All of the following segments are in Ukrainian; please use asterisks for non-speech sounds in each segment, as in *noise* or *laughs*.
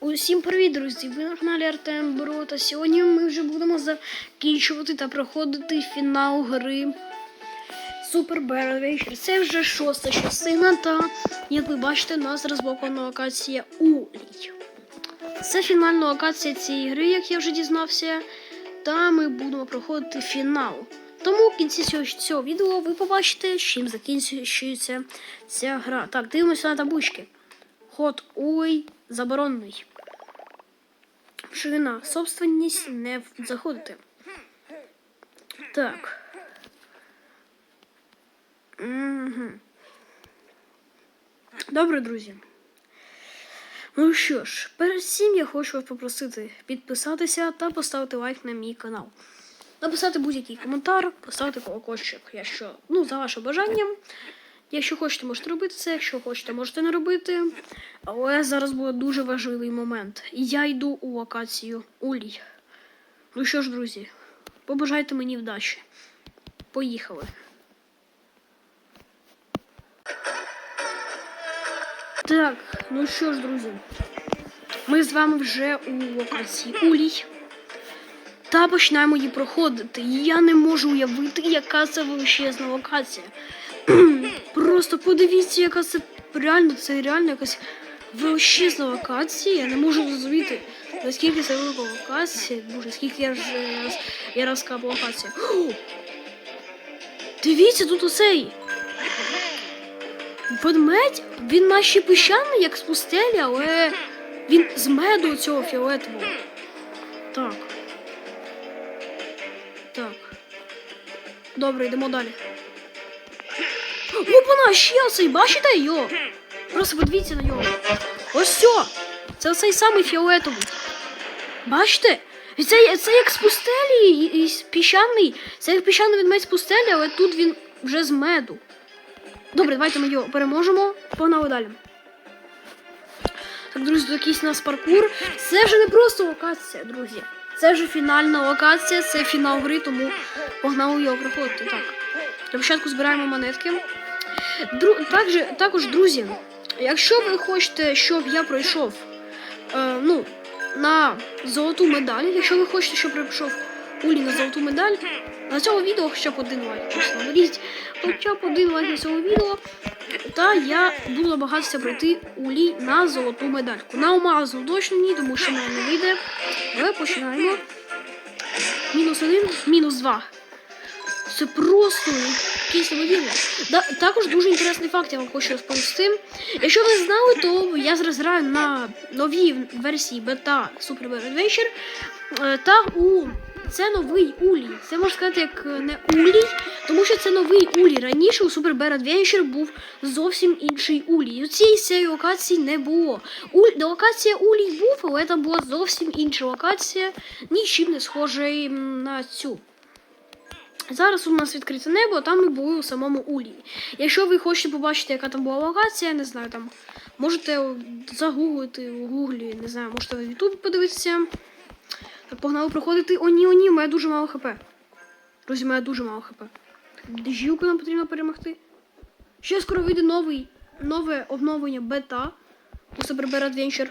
Усім привіт, друзі! Ви на каналі Артем Бро. Та сьогодні ми вже будемо закінчувати та проходити фінал гри Super Barrel. Це вже шоста частина, та як ви бачите, у нас розблокована локація Улій. Це фінальна локація цієї гри, як я вже дізнався. Та ми будемо проходити фінал. Тому в кінці цього, відео ви побачите, чим закінчується ця гра. Так, дивимося на таблички. Ход Улей заборонений. Ширина, собственність не заходити. Так. Угу. Добре, друзі. Ну що ж, перед цим я хочу вас попросити підписатися та поставити лайк на мій канал. Написати будь-який коментар, поставити колокольчик, якщо, ну, за вашим бажанням. Якщо хочете, можете робити це, якщо хочете, можете не робити. Але зараз буде дуже важливий момент. Я йду у локацію Улій. Ну що ж, друзі, побажайте мені вдачі. Поїхали. Так, ну що ж, друзі, ми з вами вже у локації Улій. Та починаємо її проходити. Я не можу уявити, яка це величезна локація. *clears throat* Просто подивіться, яка це реально, це реально якась величезна локація. Я не можу зрозуміти, наскільки це велика локація. Боже, скільки я е, раз, я локація. Дивіться, тут оцей. Ведмедь, він наче піщаний, як з пустелі, але він з меду цього фіолетового. Так. Так. Добре, йдемо далі. Опана, ще оцей, бачите його? Просто подивіться на нього. Ось все. Це оцей самий фіолетовий. Бачите? Це, це як з пустелі, і, і піщаний. Це як піщаний ведмедь з пустелі, але тут він вже з меду. Добре, давайте ми його переможемо. Погнали далі. Так, друзі, якийсь у нас паркур. Це вже не просто локація, друзі. Це вже фінальна локація, це фінал гри, тому погнали його проходити. Так. Для початку збираємо монетки. Дру... Також, також, друзі, якщо ви хочете, щоб я пройшов е, ну, на золоту медаль, якщо ви хочете, щоб я пройшов Улі на золоту медаль, на цьому відео хоча б один лайк, чесно, беріть хоча б один лайк на цьому відео, та я буду намагатися пройти Улі на золоту медальку. На алмазу точно ні, тому що мене не вийде. Але починаємо. Мінус один, мінус два. Це просто якийсь неймовірно. Да, також дуже інтересний факт, я вам хочу розповісти. Якщо ви знали, то я зараз граю на новій версії бета Super Bear Adventure. Е, Та у це новий улій. Це можна сказати як е, не улій, тому що це новий улій. Раніше у Super Bear Adventure був зовсім інший улій. У цієї цієї локації не було. Уль... Локація улій був, але це була зовсім інша локація, нічим не схожа на цю. Зараз у нас відкрите небо, там ми були у самому Улії. Якщо ви хочете побачити, яка там була локація, не знаю, там можете загуглити у гуглі, не знаю, можете в Ютубі подивитися. Погнали проходити. О, ні, о, ні, мене дуже мало хп. Друзі, мене дуже мало хп. Дежівку нам потрібно перемогти. Ще скоро вийде новий, нове обновлення бета у Super Bear Adventure.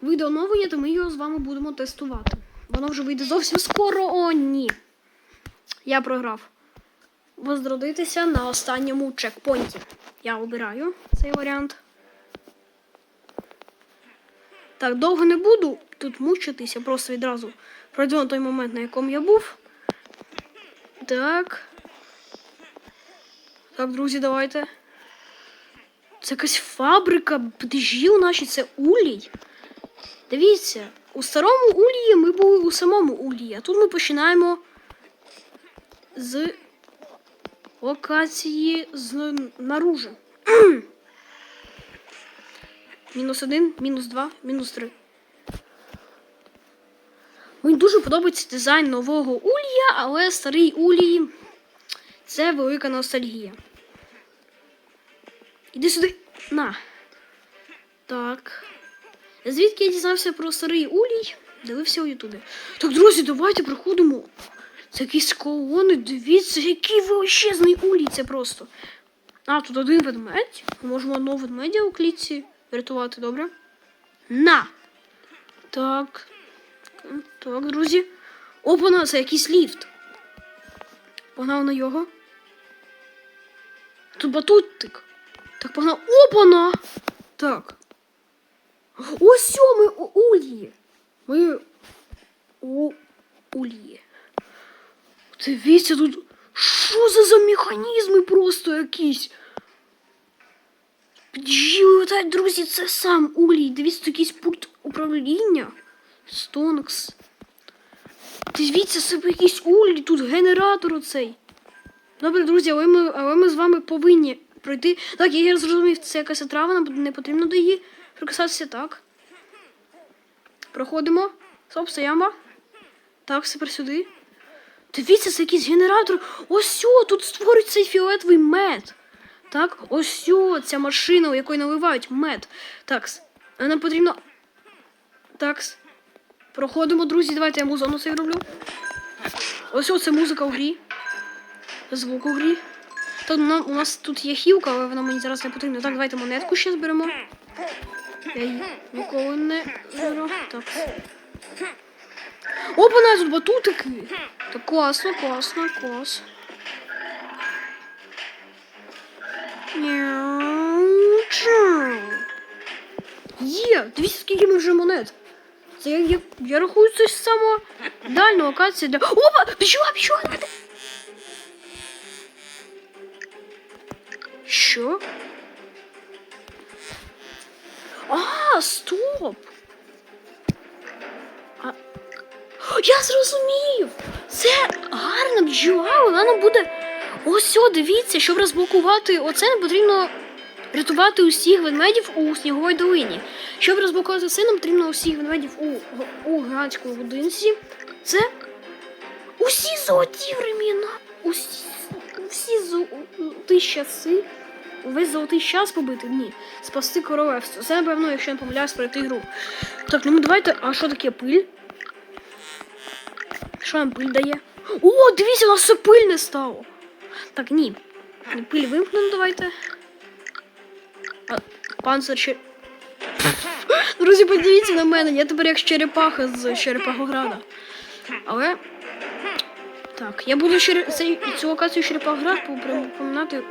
Вийде оновлення, то ми його з вами будемо тестувати. Воно вже вийде зовсім скоро. О, ні. Я програв. Возродитися на останньому чекпоінті. Я обираю цей варіант. Так, довго не буду тут мучитися, просто відразу пройду на той момент, на якому я був. Так. Так, друзі, давайте. Це якась фабрика бджіл наші, це улій. Дивіться, у старому улії ми були у самому улії, а тут ми починаємо з локації з наружу. *clears throat* мінус один, мінус два, мінус три. Мені дуже подобається дизайн нового улья, але старий улій це велика ностальгія. Іди сюди. На. Так. Звідки я дізнався про старий улій? Дивився у Ютубі. Так, друзі, давайте проходимо. Це якісь колони, дивіться, який величезний улій це просто. А, тут один ведмедь. Можемо одного ведмедя у клітці врятувати, добре? На. Так. Так, друзі. Опана, це якийсь ліфт. Погнав на його. Тут батутик. Так, погнав. Опана! Так. Ось сьо, ми у ульї. Ми у ульї. Дивіться, тут. Що це за механізми просто якісь? Піджили, та, друзі, це сам улій. Дивіться, якийсь пульт управління. Стонкс. Дивіться, це якийсь улій, тут генератор оцей. Добре, друзі, але ми, але ми з вами повинні пройти. Так, я зрозумів, це якась отрава, нам не потрібно до її прикасатися. Так. Проходимо. Стоп, стоямо. Так, тепер сюди. Дивіться, це якийсь генератор. Ось сьо, тут створюють цей фіолетовий мед. Так, ось сьо, ця машина, у якої наливають мед. Так, нам потрібно. Так. Проходимо, друзі. Давайте я музону цей роблю. Ось о, це музика в грі. Звук у грі. Так, нам, у нас тут є хілка, але вона мені зараз не потрібна. Так, давайте монетку ще зберемо. Я її ніколи не беру. Так. Опа, тут батутики. Так класно, класно, клас. Мяу-чау. Є, дивіться, скільки ми вже монет. Це я, я, я рахую, це ж сама дальня локація для. Опа! Пішла, пішла! Що? А, стоп! Я зрозумів! Це гарна бджола, вона нам буде. Ось, дивіться, щоб розблокувати оце, нам потрібно рятувати усіх ведмедів у сніговій долині. Щоб розблокувати це, нам потрібно усіх ведмедів у, у гігантському будинці. Це усі золоті времена, усі, усі золоті часи. Весь золотий час побити? Ні. Спасти королевство. Це, напевно, якщо я не помиляюсь, пройти гру. Так, ну давайте. А що таке пиль? Що нам пиль дає? О, дивіться, у нас все пильне стало. Так, ні. Пиль вимкнемо, давайте. А, панцир ще. Друзі, подивіться на мене, я тепер як черепаха з Черепахограда. Але. Так, я буду чере... цей... цю локацію Черепахоград поминати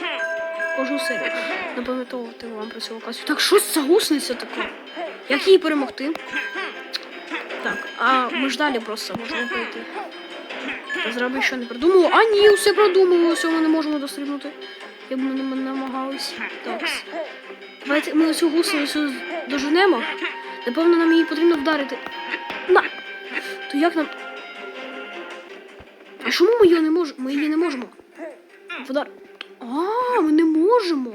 кожну серію. Напам'ятовувати вам про цю локацію. Так, що це така? Як її перемогти? Так, а ми ж далі просто можемо пройти. Розраби ще не придумав. А ні, все продумали, все ми не можемо дострибнути. Як ми не намагались. Так. Давайте ми цю гусеницю доженемо. Напевно, нам її потрібно вдарити. На! То як нам. А чому ми її не можемо? Ми її не можемо. Вдар. А, ми не можемо.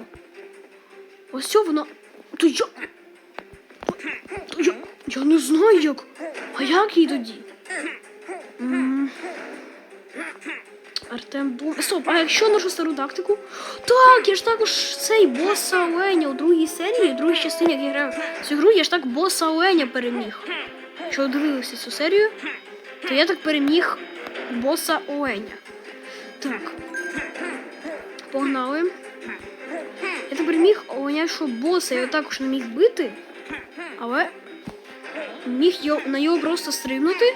Ось що воно. То я. Як. А як їй тоді? М. Артем Дум. Стоп, а якщо нашу стару тактику? Так, я ж також цей боса Оленя у другій серії, у другій частині, як я грав цю гру, я ж так боса Оленя переміг. Якщо дивилися цю серію, то я так переміг боса Оленя. Так. Погнали. Я тепер міг оленячого боса, я також не міг бити, але міг його, на його просто стрибнути.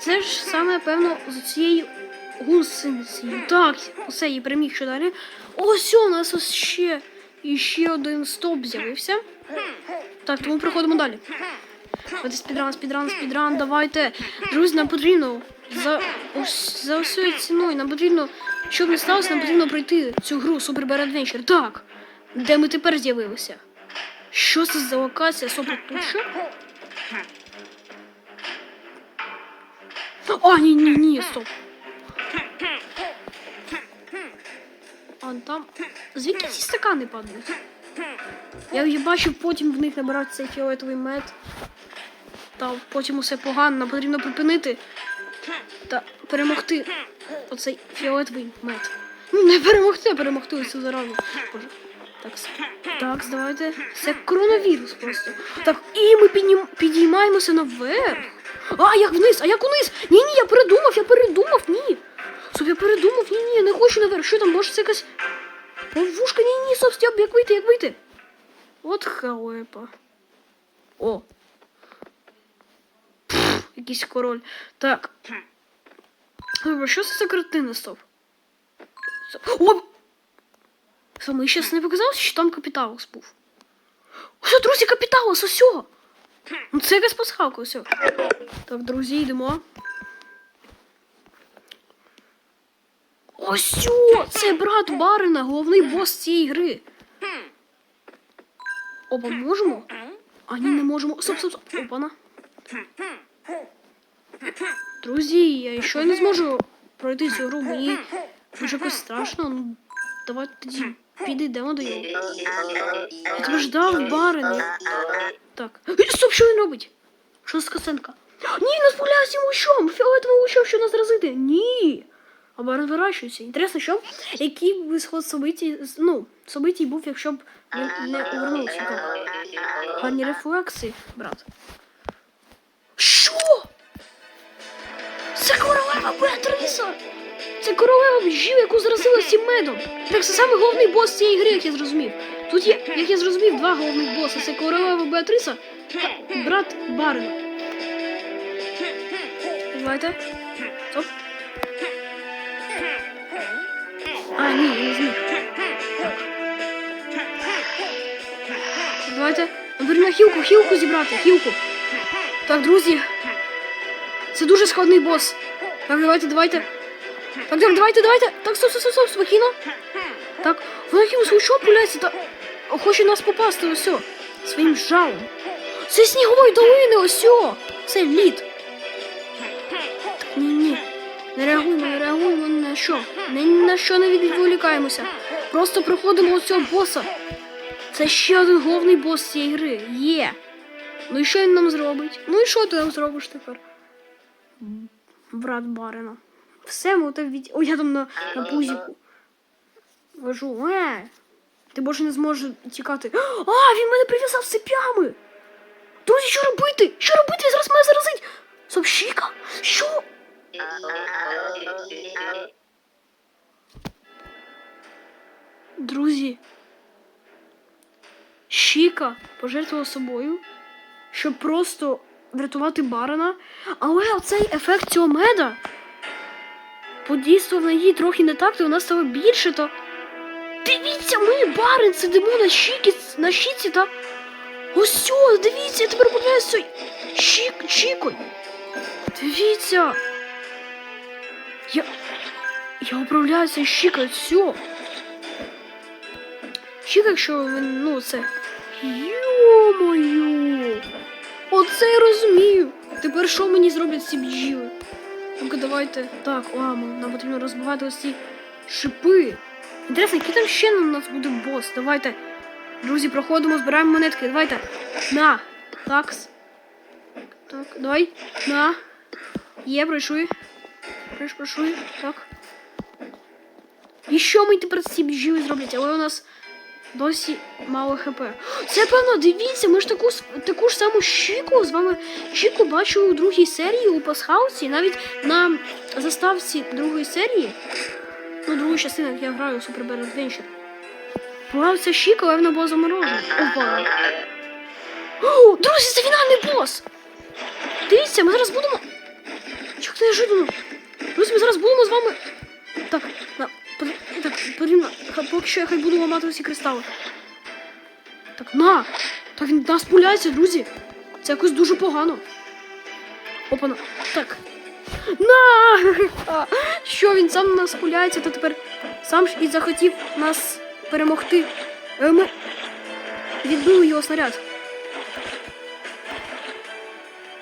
Це ж саме, певно, з цією гусеницею. Так, усе, я переміг що далі. Ось у нас ось ще і ще один стоп з'явився. Так, тому проходимо далі. Давайте спідран, спідран, спідран, давайте. Друзі, нам потрібно за ось за усією ціною, нам потрібно, щоб не сталося, нам потрібно пройти цю гру Super Bear Adventure. Так, де ми тепер з'явилися? Що це за локація? Супер тут А, ні, ні, ні, стоп. А там. Звідки ці стакани падають? Я її бачу, потім в них набирати цей фіолетовий мед. Та потім усе погано, нам потрібно припинити та перемогти оцей фіолетовий мед. Ну, не перемогти, а перемогти ось цю заразу. Боже. Так, *laughs* так, давайте. Це коронавірус просто. Так, і ми піднім... підіймаємося наверх. А, як вниз, а як униз? Ні, ні, я передумав, я передумав, ні. Стоп, я передумав, ні, ні, я не хочу наверх. Що там, може це якась ловушка? Ні, ні, стоп, стоп, як вийти, як вийти? От халепа. О. Пф, якийсь король. Так. Що це за картина стоп? О! Що, мені щас не показалось, що там капіталос був. Ось, друзі, капіталос, ось! Ну це якась пасхалка, ось. Так, друзі, йдемо. Ось! Це брат Барина, головний бос цієї гри. Опа, можемо? А ні, не можемо. Стоп, стоп, стоп. Опана. Друзі, я ще не зможу пройти цю гру. Мені дуже якось страшно. Ну, давайте тоді підійдемо до нього. Я ждав, барин. Так. Стоп, що він робить? Що за скасенка? Ні, нас пуляє цим лучом! Фіолетовим лучом, що нас заразити. Ні. А барин вирощується. Інтересно, що б, який би сход событий, ну, событий був, якщо б він не повернувся. Так. Гарні рефлекси, брат. Що? Це королева Беатриса! Це королева бджіл, яку заразила цим медом. Так, це саме головний бос цієї гри, як я зрозумів. Тут є, як я зрозумів, два головних боси. Це королева Беатриса та брат Барина. Давайте. Стоп. А, ні, я не зміг. Давайте. Потрібно хілку, хілку зібрати, хілку. Так, друзі. Це дуже складний бос. Так, давайте, давайте. Так, так, давайте, давайте. Так, стоп, стоп, стоп, спокійно. Так, вона якимось лучом пуляється та хоче нас попасти ось своїм жалом. Це снігової долини, ось. Це лід. Так, ні, ні. Не реагуємо, не реагуємо ні на що. Ні на що не відволікаємося. Просто проходимо ось цього боса. Це ще один головний бос цієї гри. Є. Ну і що він нам зробить? Ну і що ти нам зробиш тепер? Брат барина. Все, ми так від... Ой, я там на, на пузіку. Лежу. Е, ти більше не зможеш тікати. *gasps* А, він мене прив'язав цепями. Друзі, що робити? Що робити? Зараз мене заразить. Сопщика? Що? Друзі. Щіка пожертвувала собою, щоб просто врятувати барана. Але оцей ефект цього меда подійствував на її трохи не так, то вона стала більше, то. Дивіться, ми барин сидимо на щіки, на щіці та. Ось о, дивіться, я тепер з щік, щікою. Дивіться. Я. Я управляю цією щікою, все. Щіка, якщо він, ну, це. Йо-моє! Оце я розумію. Тепер що мені зроблять ці бджіли? Ну-ка, давайте. Так, ладно, нам потрібно розбивати ось ці шипи. Інтересно, який там ще у нас буде бос? Давайте. Друзі, проходимо, збираємо монетки. Давайте. На. Такс. Так, давай. На. Є, пройшли. Пройш, пройшли. Так. Що ми тепер ці бджіли зроблять? Але у нас досі мало хп. Це певно, дивіться, ми ж таку таку ж саму щіку з вами щіку бачили у другій серії у Пасхаусі, навіть на заставці другої серії. Ну, другої частини, як я граю у Super Bear Adventure. Була ця щіка, але вона була заморожена. О, друзі, це фінальний бос! Дивіться, ми зараз будемо. Як це неожиданно. Друзі, ми зараз будемо з вами. Так, так, потрібно. Поки що я хай буду ламати усі кристали. Так, на! Так він нас пуляється, друзі. Це якось дуже погано. Опана. Так. На! Що він сам нас пуляється, то тепер сам ж і захотів нас перемогти. Е, Ми відбили його снаряд.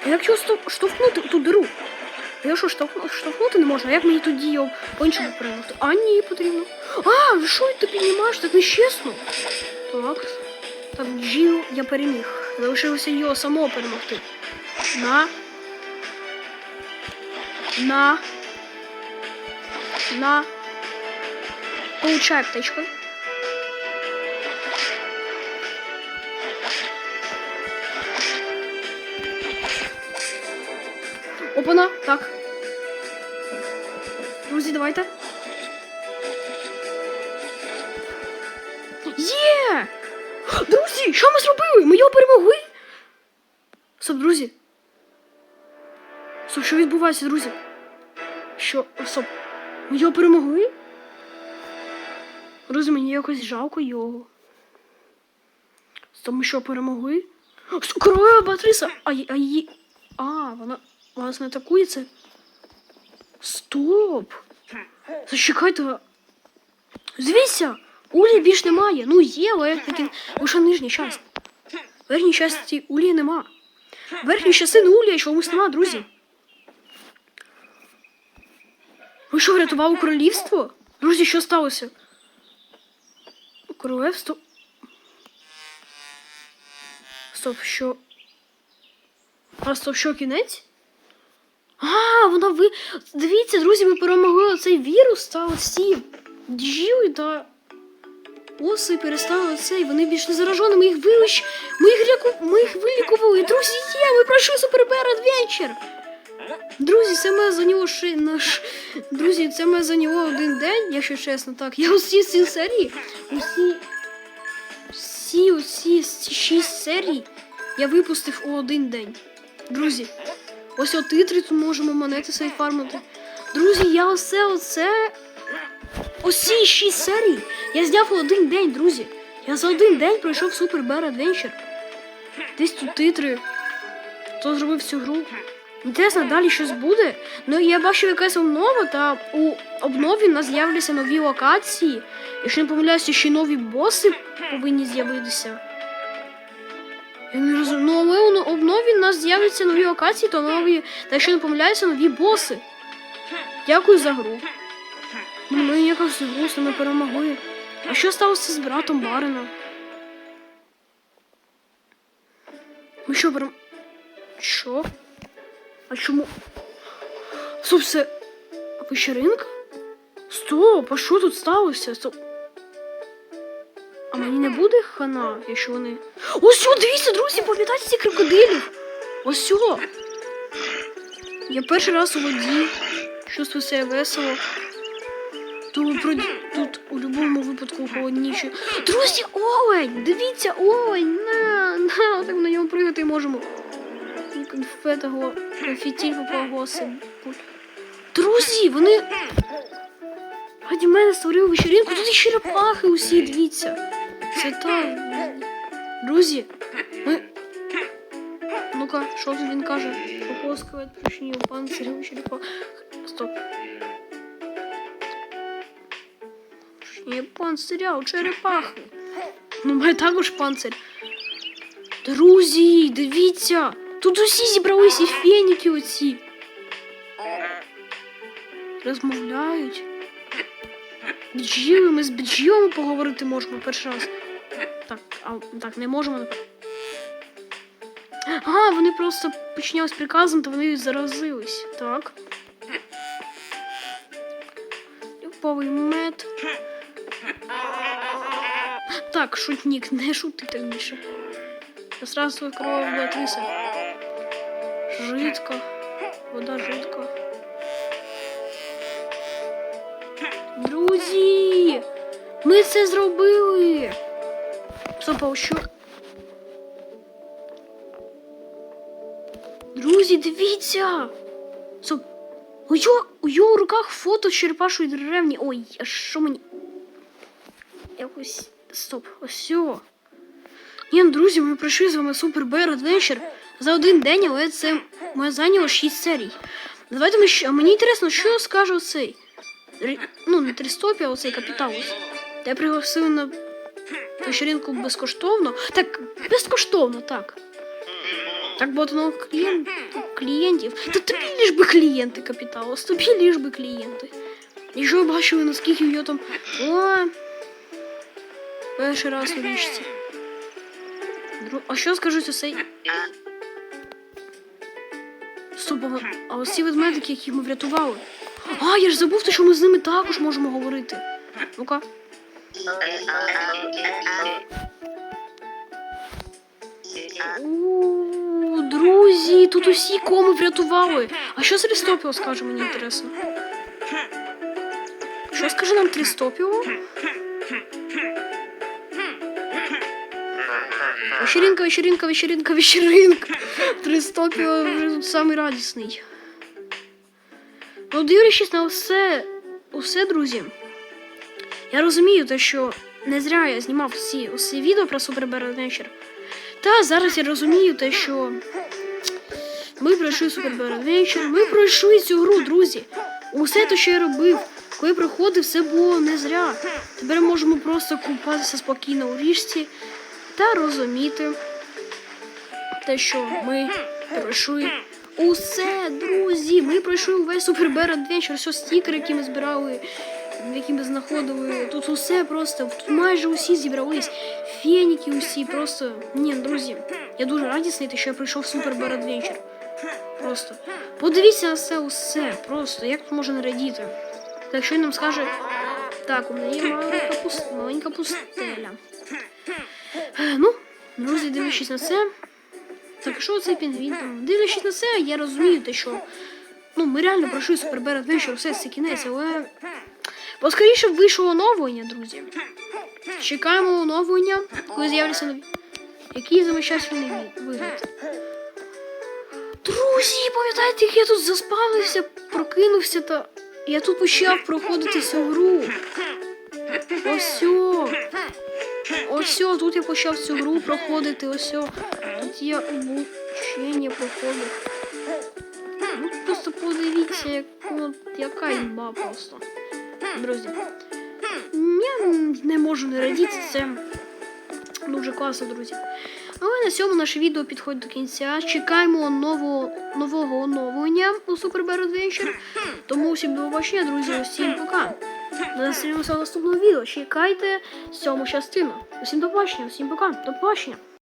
Як його штовхнути ту диру? Я що, штовхну, штовхнути не можна? Як мені тоді його по-іншому перемогти? А, ні, потрібно. А, що ти піднімаєш? Так нечесно. Так. Так, Джіл я переміг. Залишилося його самого перемогти. На. На. На. Получай аптечку. Опана, так. Друзі, давайте. Є! Друзі, що ми зробили? Ми його перемогли? Стоп, друзі. Стоп, що відбувається, друзі? Що. Стоп. Ми його перемогли? Друзі, мені якось жалко його. Стоп, ми що, перемогли? Королева Батриса! А, а її. А, вона. Вона не атакується? Стоп! Зачекайте. Дивіться! Улі більш немає. Ну є, але лише нижня частина. Верхній частині Улі нема. Верхній частині Улі чомусь нема, друзі. Ви що, врятували королівство? Друзі, що сталося? Королевство. Стоп, що? Стоп, що кінець? А, вона ви. Дивіться, друзі, ми перемогли цей вірус та оці діжіли та оси перестали оце, і вони більш не заражені, ми їх вилищ... ми їх, ляку... ми їх вилікували. Друзі, є, ми пройшли Bear Adventure. Друзі, це ми за нього ще наш. Друзі, це за нього один день, якщо чесно, так. Я усі ці серії, усі. Всі усі шість серій я випустив у один день. Друзі, ось о титри тут можемо монети свої фармити. Друзі, я оце оце. Усі шість серій я зняв один день, друзі. Я за один день пройшов Super Bear Adventure. Десь тут титри. Хто зробив цю гру? Інтересно, далі щось буде. Ну я бачив якась обнова, та у обнові у нас з'являться нові локації. Якщо не помиляюся, ще нові боси повинні з'явитися. Я не розумію. Ну, але у обнові у нас з'являться нові локації, то нові, та якщо не помиляюся, нові боси. Дякую за гру. Ну, якось грустно ми перемогли. А що сталося з братом Барина? Ми що перем... Що? А чому? Це вечеринка? Стоп, а що тут сталося? Стоп. А мені не буде хана, якщо вони. Ось дивіться, друзі, пам'ятайте ці крокодилів. Ось. Я перший раз у воді. Чувствую себе весело. Тут, тут у будь-якому випадку холодніше. Друзі, олень! Дивіться, олень! На, на, так на ньому пригати можемо. Конфетого конфетів погосим. Друзі, вони. Раді мене створили вечеринку, тут і черепахи усі, дивіться. Це так. Друзі, ми. Ну-ка, що тут він каже? Пополоскувати причині у панцирі у черепах. Стоп. Причині панциря у черепахи. Ну, має також панцир. Друзі, дивіться! Тут усі зібралися і феніки оці. Розмовляють. Бджіли, ми з бджілами поговорити можемо перший раз. А так, не можемо. А, вони просто починяли приказом, то вони заразились. Так. Любовий мед. Так, шутник, не шути так більше. Здравствуй, корова Беатриса. Жидко. Вода жидка. Друзі! Ми це зробили! А що? Друзі, дивіться! Стоп! У його, у його руках фото черепашої деревні. Ой, а що мені? Якось. Стоп, ось. Ні, ну, друзі, ми пройшли з вами Super Bear Adventure за один день, але це ми зайняло 6 серій. Давайте ми ще. Мені інтересно, що скаже оцей. Рі- Ну, не Тристопія, а оцей капіталус. Де пригласили на вечеринку безкоштовно. Так, безкоштовно, так. Так багато нових клієн... клієнтів. Та тобі ліж би клієнти капіталус, тобі ліж би клієнти. Якщо ви бачили, наскільки його там. О, перший раз у річці. Дру- А що скажуть оцей? Стоп, а- ось ці ведмедики, які ми врятували. А, я ж забув, те, що ми з ними також можемо говорити. Ну-ка. У, Друзі, тут усі кому врятували. А що з Рістопіо скаже, мені інтересно. Що скаже нам Трістопіо? Вечеринка, вечеринка, вечеринка, вечеринка. Три вже тут самий радісний. Ну, дивлячись на усе, усе, друзі. Я розумію те, що не зря я знімав всі усі відео про Super Bear Adventure. Та зараз я розумію те, що ми пройшли Super Bear Adventure, ми пройшли цю гру, друзі. Усе те, що я робив, коли приходив, все було не зря. Тепер можемо просто купатися спокійно у річці та розуміти те, що ми пройшли усе, друзі. Ми пройшли увесь Super Bear все стікери, які ми збирали, які ми знаходили. Тут усе просто, тут майже усі зібрались. Феніки усі, просто. Ні, друзі, я дуже радісний, що я пройшов Super Bear Adventure. Просто. Подивіться на це усе. Просто. Як тут можна радіти? Так що він нам скаже. Так, у мене є маленька, пус... маленька пустеля. Ну, друзі, дивлячись на це. Так що цей пінгвін? Дивлячись на це, я розумію те, що. Ну, ми реально пройшли Super Bear Adventure, все це кінець, але. Поскоріше вийшло оновлення, друзі. Чекаємо оновлення, коли з'являться нові. Який замечательний вигляд. Друзі, пам'ятаєте, як я тут заспавився, прокинувся та. Я тут почав проходити цю гру. Ось. Ось тут я почав цю гру проходити. Ось. Тут я обучення проходив. Ну, просто подивіться, як, от, яка імба просто. Друзі. Я не можу не радіти, це дуже класно, друзі. Але на цьому наше відео підходить до кінця. Чекаємо нового, нового оновлення у Super Bear Adventure. Тому всім до побачення, друзі. Усім пока. Зустрінемося в наступному відео. Чекайте сьому частину. Усім до побачення, усім пока. До побачення.